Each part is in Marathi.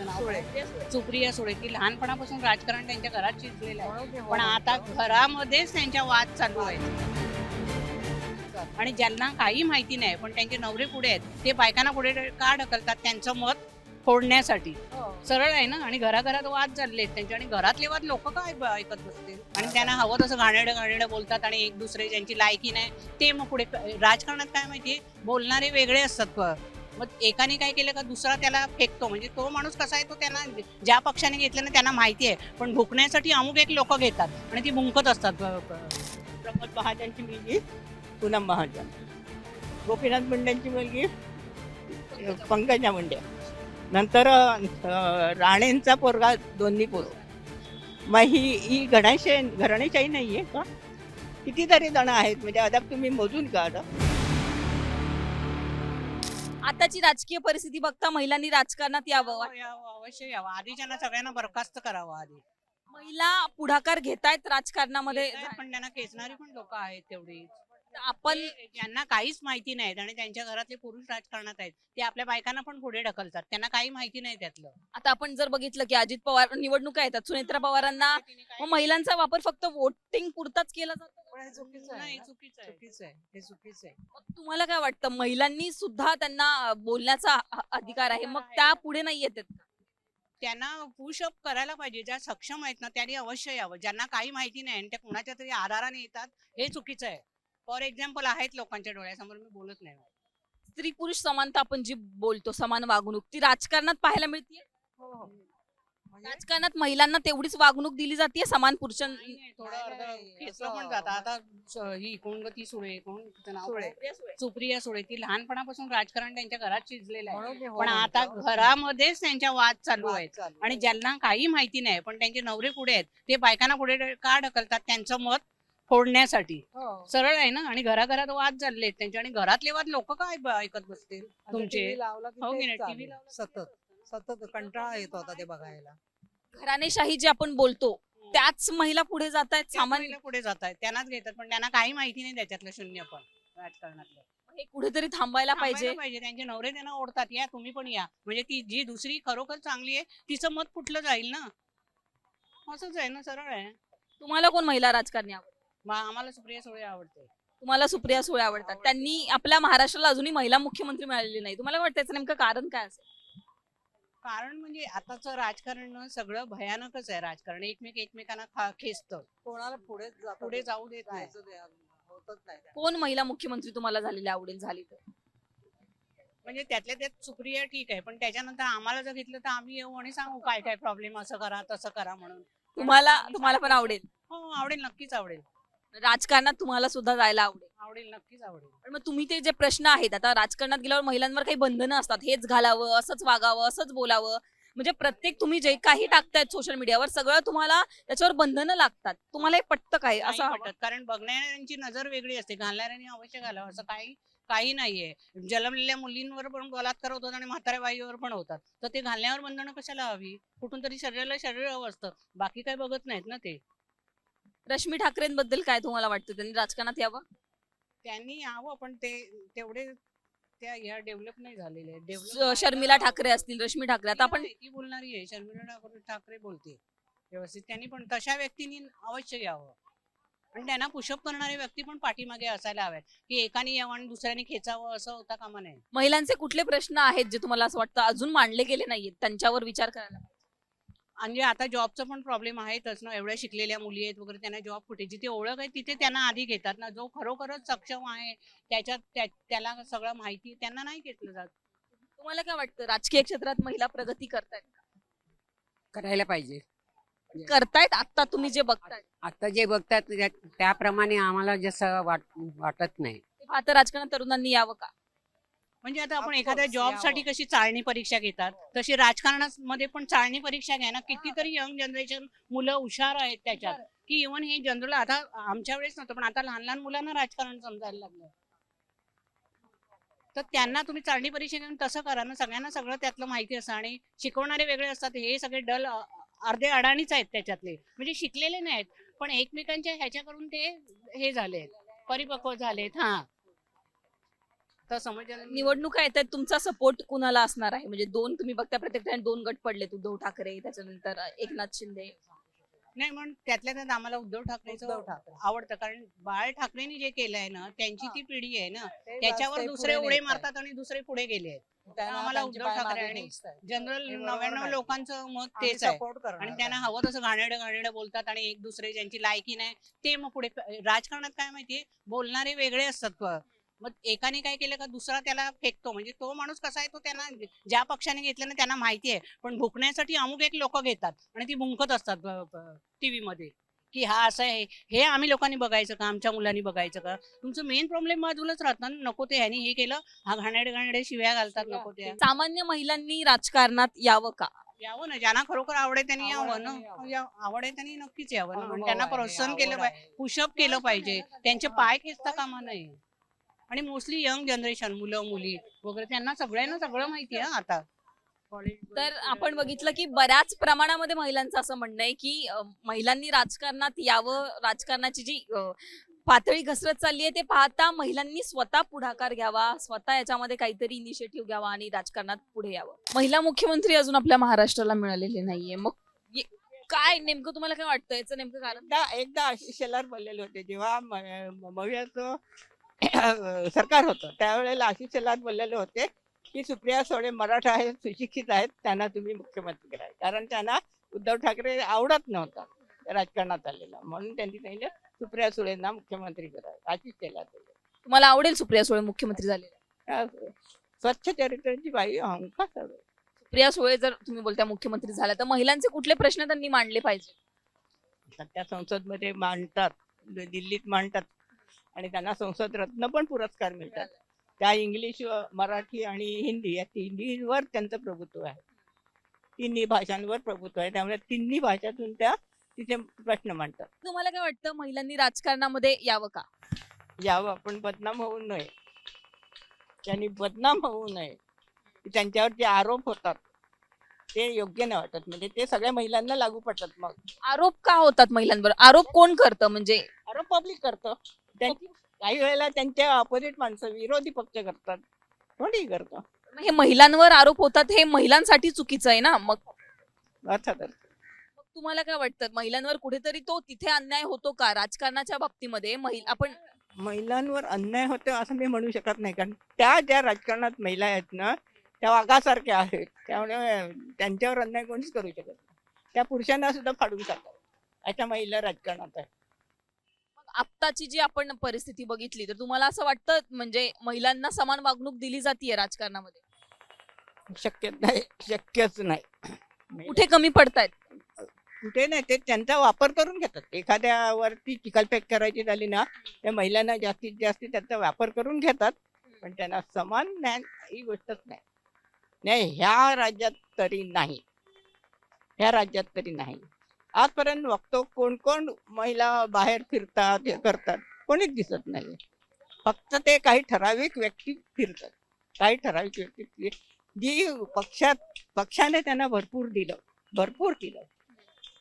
नाव काय? सुप्रिया सुळे ती लहानपणापासून राजकारण त्यांच्या घरात शिजलेलं आहे. पण आता घरामध्येच त्यांच्या वाद चालू आहेत. आणि ज्यांना काही माहिती नाही पण त्यांचे नवरे पुढे आहेत ते बायकांना पुढे का ढकलतात? त्यांचं मत फोडण्यासाठी. सरळ आहे ना? आणि घराघरात वाद चालले आहेत त्यांचे. आणि घरातले वाद लोक काय ब- ऐकत बसतील? आणि त्यांना हवं तसं घाणेरडं घाणेरडं बोलतात आणि एक दुसरे ज्यांची लायकी नाही ते मग पुढे राजकारणात काय माहितीये बोलणारे वेगळे असतात प- मग एकाने काय केलं का दुसरा त्याला फेकतो? म्हणजे तो माणूस कसा आहे तो त्यांना ज्या पक्षाने घेतलं ना त्यांना माहिती आहे. पण भुकण्यासाठी अमुक एक लोक घेतात आणि ती भुंकत असतात. प्रमोद महाजनची मुलगी पूनम महाजन. गोपीनाथ मुंडेंची मुलगी पंकजा मुंडे. नंतर राणेंचा पोरगा दोन्ही पोर. मग ही ही घराशे घराणेशाही नाही आहे का? कितीतरी जण आहेत. म्हणजे अद्याप तुम्ही मोजून का आता आताची राजकीय परिस्थिती बघता महिलांनी राजकारणात यावं यावं, यावं, अवश्य यावं. आधीच्यांना सगळ्यांना बरखास्त करावं आधी. महिला पुढाकार घेतायत राजकारणामध्ये. पण त्यांना खेचणारी पण लोक आहेत तेवढी आपण ज्यांना काहीच माहिती नाहीत आणि त्यांच्या घरातले पुरुष राजकारणात आहेत ते आपल्या बायकांना पण पुढे ढकलतात. त्यांना काही माहिती नाही त्यातलं. आता आपण जर बघितलं की अजित पवार निवडणुका येतात. सुनेत्रा पवारांना मग महिलांचा वापर फक्त वोटिंग पुरताच केला जातो नाही चुकीचं आहे चुकीचं आहे. चुकीचं आहे. हे चुकीचं आहे. मग तुम्हाला काय वाटतं? महिलांनी सुद्धा त्यांना बोलण्याचा अ- अधिकार आहे. मग त्या पुढे नाही येत आहेत. त्यांना पुशअप करायला पाहिजे. ज्या सक्षम आहेत ना त्यांनी अवश्य यावं. ज्यांना काही माहिती नाही आणि त्या कुणाच्या तरी आधाराने येतात हे चुकीचं आहे. फॉर एक्झाम्पल आहेत लोकांच्या डोळ्यासमोर. मी बोलत नाही स्त्री पुरुष समानता आपण जी बोलतो समान वागणूक ती राजकारणात पाहायला मिळते म्हणजे राजकारणात महिलांना तेवढीच वागणूक दिली जाते समान पुरुषां नाही, नाही, थोडं अर्ध खेचलं पण जातं आता स- ही कोण ग ती सुळे कोण तिचं नाव काय? सुप्रिया सुळे. ती लहानपणापासून राजकारण त्यांच्या घरात शिजलेलं आहे. पण आता घरामध्येच त्यांच्या वाद चालू आहेत. आणि ज्यांना काही माहिती नाही पण त्यांचे नवरे पुढे आहेत? ते बायकांना पुढे ढ- का ढकलतात त्यांचं मत फोडण्यासाठी? सरळ आहे ना? आणि घराघरात वाद चालले आहेत त्यांचे. आणि घरातले वाद लोक काय ब- ऐकत बसतील? तुमचे? हो की नाही? TV लावला की सतत. सतत कंटाळा येत होता ते बघायला. घराणेशाही जे आपण बोलतो त्याच महिला पुढे जात आहेत सामान्य महिला पुढे जात आहेत त्यांनाच घेतात पण त्यांना काही माहिती नाही त्याच्यातलं शून्य पण राजकारणातलं हे कुठेतरी थांबायला पाहिजे थांबायला पाहिजे. त्यांचे नवरे त्यांना ओढतात या तुम्ही पण या. म्हणजे ती जी दुसरी खरोखर चांगली आहे तिचं मत फुटलं जाईल ना? असंच आहे ना सरळ आहे. तुम्हाला कोण महिला राजकारणी आवडते? मग आम्हाला सुप्रिया सुळे आवडते. तुम्हाला सुप्रिया सुळे आवडतात. त्यांनी आपल्या महाराष्ट्राला अजूनही महिला मुख्यमंत्री मिळालेली नाही. तुम्हाला वाटतं याचं नेमकं कारण काय असेल? कारण म्हणजे आताचं राजकारण ना सगळं भयानकच आहे. राजकारण एकमेक एकमेकांना खेचतं. कोणाला पुढे पुढे जाऊ देत नाही. होतच नाही कोण महिला मुख्यमंत्री तुम्हाला झालेली आवडेल झाली तर? म्हणजे त्यातल्या त्यात सुप्रिया ठीक आहे पण त्याच्यानंतर आम्हाला जर घेतलं तर आम्ही येऊ आणि सांगू काय काय प्रॉब्लेम असं करा तसं करा म्हणून. तुम्हाला तुम्हाला पण. आवडेल? हो आवडेल नक्कीच आवडेल. राजकारणात तुम्हाला सुद्धा जायला आवडेल. आवडेल नक्कीच आवडेल. पण मग तुम्ही ते जे प्रश्न आहेत आता राजकारणात गेल्यावर महिलांवर काही बंधनं असतात हेच घालावं असंच वागावं असंच बोलावं. म्हणजे प्रत्येक तुम्ही जे काही टाकतायत सोशल मीडियावर सगळं तुम्हाला त्याच्यावर बंधनं लागतात. तुम्हाला हे पटतं काय? असं हवं? पटत कारण बघणाऱ्यांची नजर वेगळी असते. घालणाऱ्यांनी अवश्य घालावं असं काही काही नाहीये. जन्मलेल्या मुलींवर पण बलात्कार होतात आणि म्हाताऱ्या बाईवर पण होतात. तर ते घालण्यावर बंधनं कशाला हवी? कुठून तरी शरीराला शरीर हवं असतं. बाकी काही बघत नाहीत ना ते. रश्मी ठाकरेंबद्दल काय तुम्हाला वाटतं? त्यांनी राजकारणात यावं? त्यांनी यावं पण ते तेवढे त्या ह्या डेव्हलप नाही झालेले. श- शर्मिला ठाकरे असतील रश्मी ठाकरे. आता आपण ती बोलणारी आहे शर्मिला ठाकरे ठाकरे बोलते व्यवस्थित. त्यांनी पण तशा व्यक्तींनी अवश्य यावं. आणि त्यांना पुशअप करणारे व्यक्ती पण पाठीमागे असायला हव्यात की एकाने यावं आणि दुसऱ्याने खेचावं असं होता कामा नये. महिलांचे कुठले प्रश्न आहेत जे तुम्हाला असं वाटतं अजून मांडले गेले नाहीयेत? त्यांच्यावर विचार करायला. पाहिजे? म्हणजे आता जॉबचा पण प्रॉब्लेम आहेतच ना. एवढ्या शिकलेल्या मुली आहेत वगैरे त्यांना जॉब कुठे? जिथे ओळख आहे तिथे त्यांना आधी घेतात ना. जो खरोखरच सक्षम आहे त्याच्यात त्या- त्याला सगळं माहिती त्यांना नाही घेतलं जात. तुम्हाला काय वाटतं? राजकीय क्षेत्रात महिला प्रगती करतायत करायला पाहिजे. करतायत? आता तुम्ही जे बघताय. आता जे बघतात त्या- त्याप्रमाणे आम्हाला जसं वाट वाटत नाही. ते पाहता राजकारणात तरुणांनी यावं का? म्हणजे आता आपण एखाद्या course, जॉबसाठी यावं. कशी चाळणी परीक्षा घेतात तशी राजकारणामध्ये पण चाळणी परीक्षा घ्या ना. कितीतरी यंग जनरेशन मुलं हुशार आहेत त्याच्यात. की इव्हन हे जनरल आता आमच्या वेळेस नव्हतं पण आता लहान लहान मुलांना राजकारण समजायला लागलं तर त्यांना तुम्ही चाळणी परीक्षा घेऊन तसं करा ना. सगळ्यांना सगळं त्यातलं माहिती असतं आणि शिकवणारे वेगळे असतात. हे सगळे डल अर्धे अडाणीच आहेत त्याच्यातले. म्हणजे शिकलेले नाहीत पण एकमेकांच्या ह्याच्या करून ते हे झालेत परिपक्व झालेत. हा. तर समजलं निवडणुका येत आहेत तुमचा सपोर्ट कुणाला असणार आहे म्हणजे दोन तुम्ही बघता प्रत्येक ठिकाणी दोन गट पडलेत उद्धव ठाकरे त्याच्यानंतर एकनाथ शिंदे नाही म्हणून त्यातल्या त्यात आम्हाला उद्धव ठाकरेचं ठाकरे. आवडतं कारण बाळ ठाकरेंनी जे केलंय ना त्यांची ती पिढी आहे ना ते त्याच्यावर दुसरे उडे. मारतात आणि दुसरे पुढे गेले आहेत आम्हाला उद्धव ठाकरे आणि. जनरल हे नव्याण्णव. लोकांचं मत तेच आहे आणि त्यांना. हवं तसं घाणेरडं घाणेरडं बोलतात आणि एक दुसरे ज्यांची लायकी नाही ते मग पुढे राजकारणात काय माहितीये बोलणारे वेगळे असतात मग एकाने काय केलं का दुसरा त्याला फेकतो? म्हणजे तो माणूस कसा आहे तो त्यांना ज्या पक्षाने घेतलं ना त्यांना माहिती आहे. पण भुकण्यासाठी अमुक एक लोक घेतात आणि ती भुंकत असतात टीव्ही मध्ये की हा असं आहे. हे आम्ही लोकांनी बघायचं का? आमच्या मुलांनी बघायचं का? तुमचं मेन प्रॉब्लेम बाजूलाच राहतात नको ते ह्यानी हे केलं. हा घाणेरडे घाणेरडे शिव्या घालतात नको ते. सामान्य महिलांनी राजकारणात यावं का? यावं ना. ज्यांना खरोखर आवडे त्यांनी यावं ना. आवड आहे त्यांनी नक्कीच यावं ना. आणि अनुभव त्यांना आहे, प्रोत्साहन केलं पाहिजे. पुशअप केलं पाहिजे. त्यांचे पाय खेचता कामा नये. आणि मोस्टली यंग जनरेशन मुलं मुली वगैरे त्यांना सगळ्यांना सगळं माहिती आहे हा आता तर आपण बघितलं की बऱ्याच प्रमाणामध्ये महिलांचं असं म्हणणं आहे की अं, महिलांनी राजकारणात यावं राजकारणाची जी अं, पातळी घसरत चालली आहे ते पाहता महिलांनी स्वतः पुढाकार घ्यावा स्वतः याच्यामध्ये काहीतरी इनिशिएटिव्ह घ्यावा आणि राजकारणात पुढे यावं. महिला मुख्यमंत्री अजून आपल्या महाराष्ट्राला मिळालेले नाहीये. मग ये- काय नेमकं तुम्हाला काय वाटतं? याचं नेमकं कारण? एकदा एकदा आशिष शेलार बोललेले होते जेव्हा म- म- मवियाचं सरकार होतं. त्यावेळेला आशिष शेलार बोललेले होते की सुप्रिया सुळे मराठा आहेत सुशिक्षित आहेत त्यांना तुम्ही मुख्यमंत्री करा कारण त्यांना उद्धव ठाकरे आवडत नव्हता राजकारणात आलेला. म्हणून त्यांनी सांगितलं सुप्रिया सुळेंना मुख्यमंत्री करा आशिष शेलार. तुम्हाला आवडेल सुप्रिया सुळे मुख्यमंत्री झाले त्या स्वच्छ चरित्राची बाई हमखास हवे सुप्रिया सुळे जर तुम्ही बोलता मुख्यमंत्री झाल्या तर महिलांचे कुठले प्रश्न त्यांनी मांडले पाहिजे? त्या संसदमध्ये मांडतात. दिल्लीत मांडतात. आणि त्यांना संसद रत्न पण पुरस्कार मिळतात. त्या इंग्लिश मराठी आणि हिंदी या तिन्हीवर त्यांचं प्रभुत्व आहे. तिन्ही भाषांवर प्रभुत्व आहे. त्यामुळे तिन्ही भाषातून त्या तिथे प्रश्न मांडतात. तुम्हाला काय वाटतं? महिलांनी राजकारणामध्ये यावं का? यावं. आपण बदनाम होऊ नये. त्यांनी बदनाम होऊ नये त्यांच्यावर जे आरोप होतात ते योग्य नाही वाटत. म्हणजे ते सगळ्या महिलांना लागू पडतात मग. आरोप का होतात महिलांवर? आरोप कोण करतं म्हणजे? आरोप पब्लिक करतं. काही वेळेला त्यांच्या अपोजिट माणसं विरोधी पक्ष करतात. कोणीही करतं? हे महिलांवर आरोप होतात हे महिलांसाठी चुकीचं आहे ना? मग अर्थातच मग तुम्हाला काय वाटतं? महिलांवर कुठेतरी तो तिथे अन्याय होतो का? राजकारणाच्या बाबतीमध्ये महिला आपण महिलांवर अन्याय होतो असं मी म्हणू शकत नाही. कारण त्या ज्या राजकारणात महिला आहेत ना त्या वाघासारख्या आहेत. त्यामुळे त्यांच्यावर अन्याय कोणीच करू शकत नाही. त्या पुरुषांना सुद्धा फाडून टाकतात अशा महिला राजकारणात आहेत. आत्ताची जी आपण परिस्थिती बघितली तर तुम्हाला असं वाटतं म्हणजे महिलांना समान वागणूक दिली जाते राजकारणामध्ये? शक्य नाही शक्यच नाही. कुठे कमी पडतायत? कुठे नाही ते त्यांचा वापर करून घेतात. एखाद्यावरती चिखलफेक करायची झाली ना त्या महिलांना जास्तीत जास्त त्याचा वापर करून घेतात पण त्यांना समान न्याय ही गोष्टच नाही. नाही ह्या राज्यात तरी नाही. ह्या राज्यात तरी नाही. आजपर्यंत बघतो कोण कोण महिला बाहेर फिरतात हे करतात. कोणीच दिसत नाही फक्त ते काही ठराविक व्यक्ती फिरतात. काही ठराविक व्यक्ती जी पक्षात पक्षाने त्यांना भरपूर दिलं भरपूर दिलं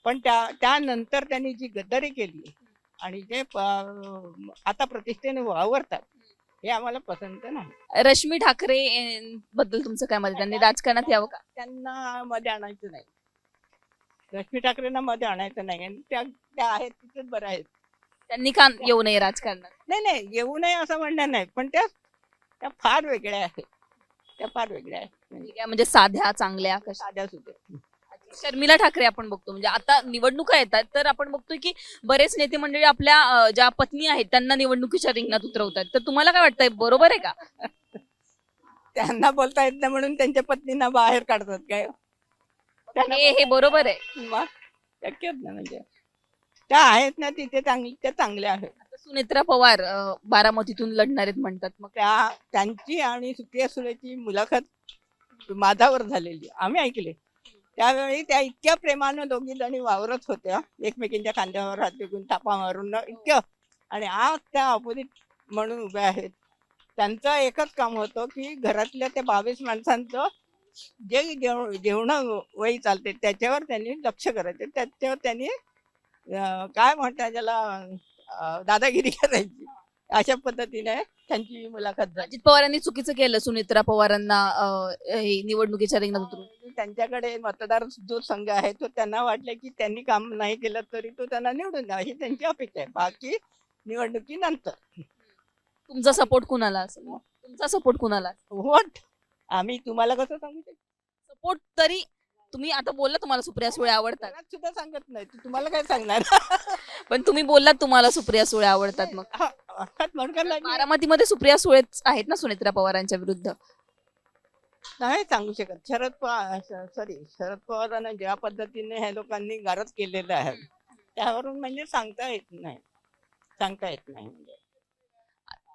पण त्या त्यानंतर त्यांनी जी गद्दारी केली आणि जे आता प्रतिष्ठेने वावरतात हे आम्हाला पसंत नाही. रश्मी ठाकरे बद्दल तुमचं काय मत? त्यांनी राजकारणात यावं का? त्यांना मध्ये आणायचं नाही. रश्मी ठाकरेंना मध्ये आणायचं नाही. आणि त्या त्या आहेत तिथेच बऱ्या आहेत. त्यांनी का येऊ नये राजकारणात? नाही नाही येऊ नये असं म्हणणं नाही. पण त्या त्या फार वेगळ्या आहेत. त्या फार वेगळ्या आहेत. म्हणजे ठीक आहे, म्हणजे साध्या चांगल्या कशा? साध्या सुद्धा. शर्मिला ठाकरे आपण बघतो. म्हणजे आता निवडणुका येतात तर आपण बघतोय की बरेच नेते मंडळी आपल्या अं, ज्या पत्नी आहेत त्यांना निवडणुकीच्या रिंगणात उतरवतात. तर तुम्हाला काय वाटतंय? बरोबर आहे का? त्यांना बोलता येत नाही म्हणून त्यांच्या पत्नींना बाहेर काढतात काय? हे हे बरोबर आहे. मग शक्यच नाही म्हणजे. त्या आहेत ना तिथे चांगली त्या चांगल्या आहेत. सुनेत्रा पवार अं, बारामतीतून लढणार आहेत म्हणतात मग. त्या त्यांची आणि सुप्रिया सुळेची मुलाखत माझावर झालेली. आम्ही ऐकले. त्यावेळी त्या इतक्या प्रेमानं दोघी जणी वावरत होत्या. एकमेकींच्या खांद्यावर हात टेकून थापा मारून इतक्या आणि आज त्या अपोजिट म्हणून उभ्या आहेत. त्यांचं एकच काम होतं की घरातल्या त्या बावीस माणसांचं जे जेव जेवण वयी चालते त्याच्यावर त्यांनी लक्ष करायचं. त्याच्यावर त्यांनी काय म्हणतात त्याला दादागिरी करायची. अशा पद्धतीने त्यांची मुलाखत झाली. अजित पवार यांनी चुकीचं केलं सुनेत्रा पवारांना अं, हे निवडणुकीच्या रिंगणात उतरून. त्यांच्याकडे मतदार जो संघ आहे तो त्यांना वाटलं की त्यांनी काम नाही केलं तरी तो त्यांना निवडून द्यावा. ही त्यांची अपेक्षा आहे. बाकी निवडणुकीनंतर. तुमचा सपोर्ट कुणाला असेल? तुमचा सपोर्ट कुणाला वोट आम्ही तुम्हाला कसं सांगू शकतो? सपोर्ट तरी तुम्ही आता बोलला तुम्हाला सुप्रिया सुळे आवडतात. कोणाला सुद्धा सांगत नाही. तर तुम्हाला काय सांगणार? पण तुम्ही बोललात तुम्हाला सुप्रिया सुळे आवडतात मग. हा, अर्थात म्हणकार लागली. बारामतीमध्ये सुप्रिया सुळेच आहेत ना सुनेत्रा पवारांच्या विरुद्ध? नाही सांगू शकत. शरद पवार सॉरी शरद पवारांना ज्या पद्धतीने ह्या लोकांनी गारद केलेलं आहे त्यावरून म्हणजे सांगता येत नाही. सांगता येत नाही म्हणजे.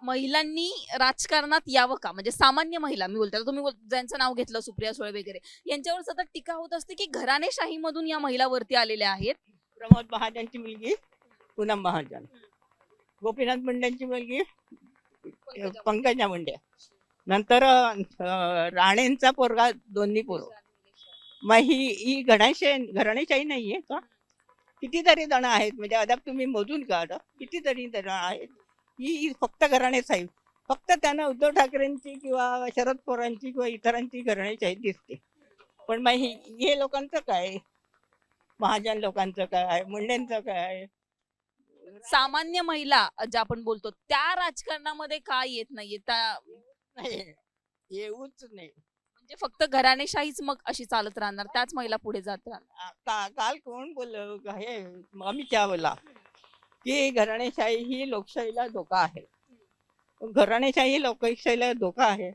महिलांनी राजकारणात यावं का? म्हणजे सामान्य महिला मी बोलते तुम्ही बोल- ज्यांचं नाव घेतलं सुप्रिया सुळे वगैरे यांच्यावर सतत टीका होत असते की घराणेशाही मधून या महिला वरती आलेल्या आहेत? प्रमोद महाजनची मुलगी पूनम महाजन. गोपीनाथ मुंडेंची मुलगी पंकजा मुंडे. नंतर राणेंचा पोरगा दोन्ही पोरं. मग ही ही घराणेशाही घराणेशाही नाहीये का? कितीतरी जण आहेत म्हणजे अद्याप तुम्ही मोजून काढा कितीतरी जण आहेत? ही फक्त घराणेशाही फक्त त्यांना उद्धव ठाकरेंची किंवा शरद पवारांची किंवा इतरांची घराणेशाही दिसते. पण मग ही हे लोकांचं काय? महाजन लोकांचं काय? मुंडेंचं काय? सामान्य महिला ज्या आपण बोलतो त्या राजकारणामध्ये का येत नाहीये? त्या नाही येऊच नाही. म्हणजे फक्त घराणेशाहीच मग अशी चालत राहणार त्याच महिला पुढे जात राहणार. काल कोण बोललं? हे अमित शहा बोला की घराणेशाही ही लोकशाहीला धोका आहे. घराणेशाही लोकशाहीला धोका आहे.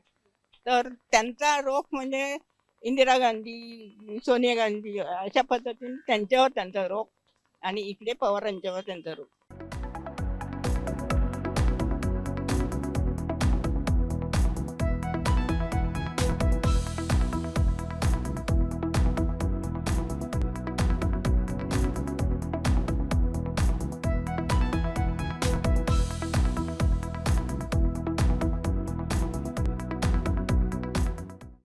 तर त्यांचा रोख म्हणजे इंदिरा गांधी सोनिया गांधी अशा पद्धतीने त्यांच्यावर त्यांचा रोख आणि इकडे पवारांच्यावर त्यांचा रोख.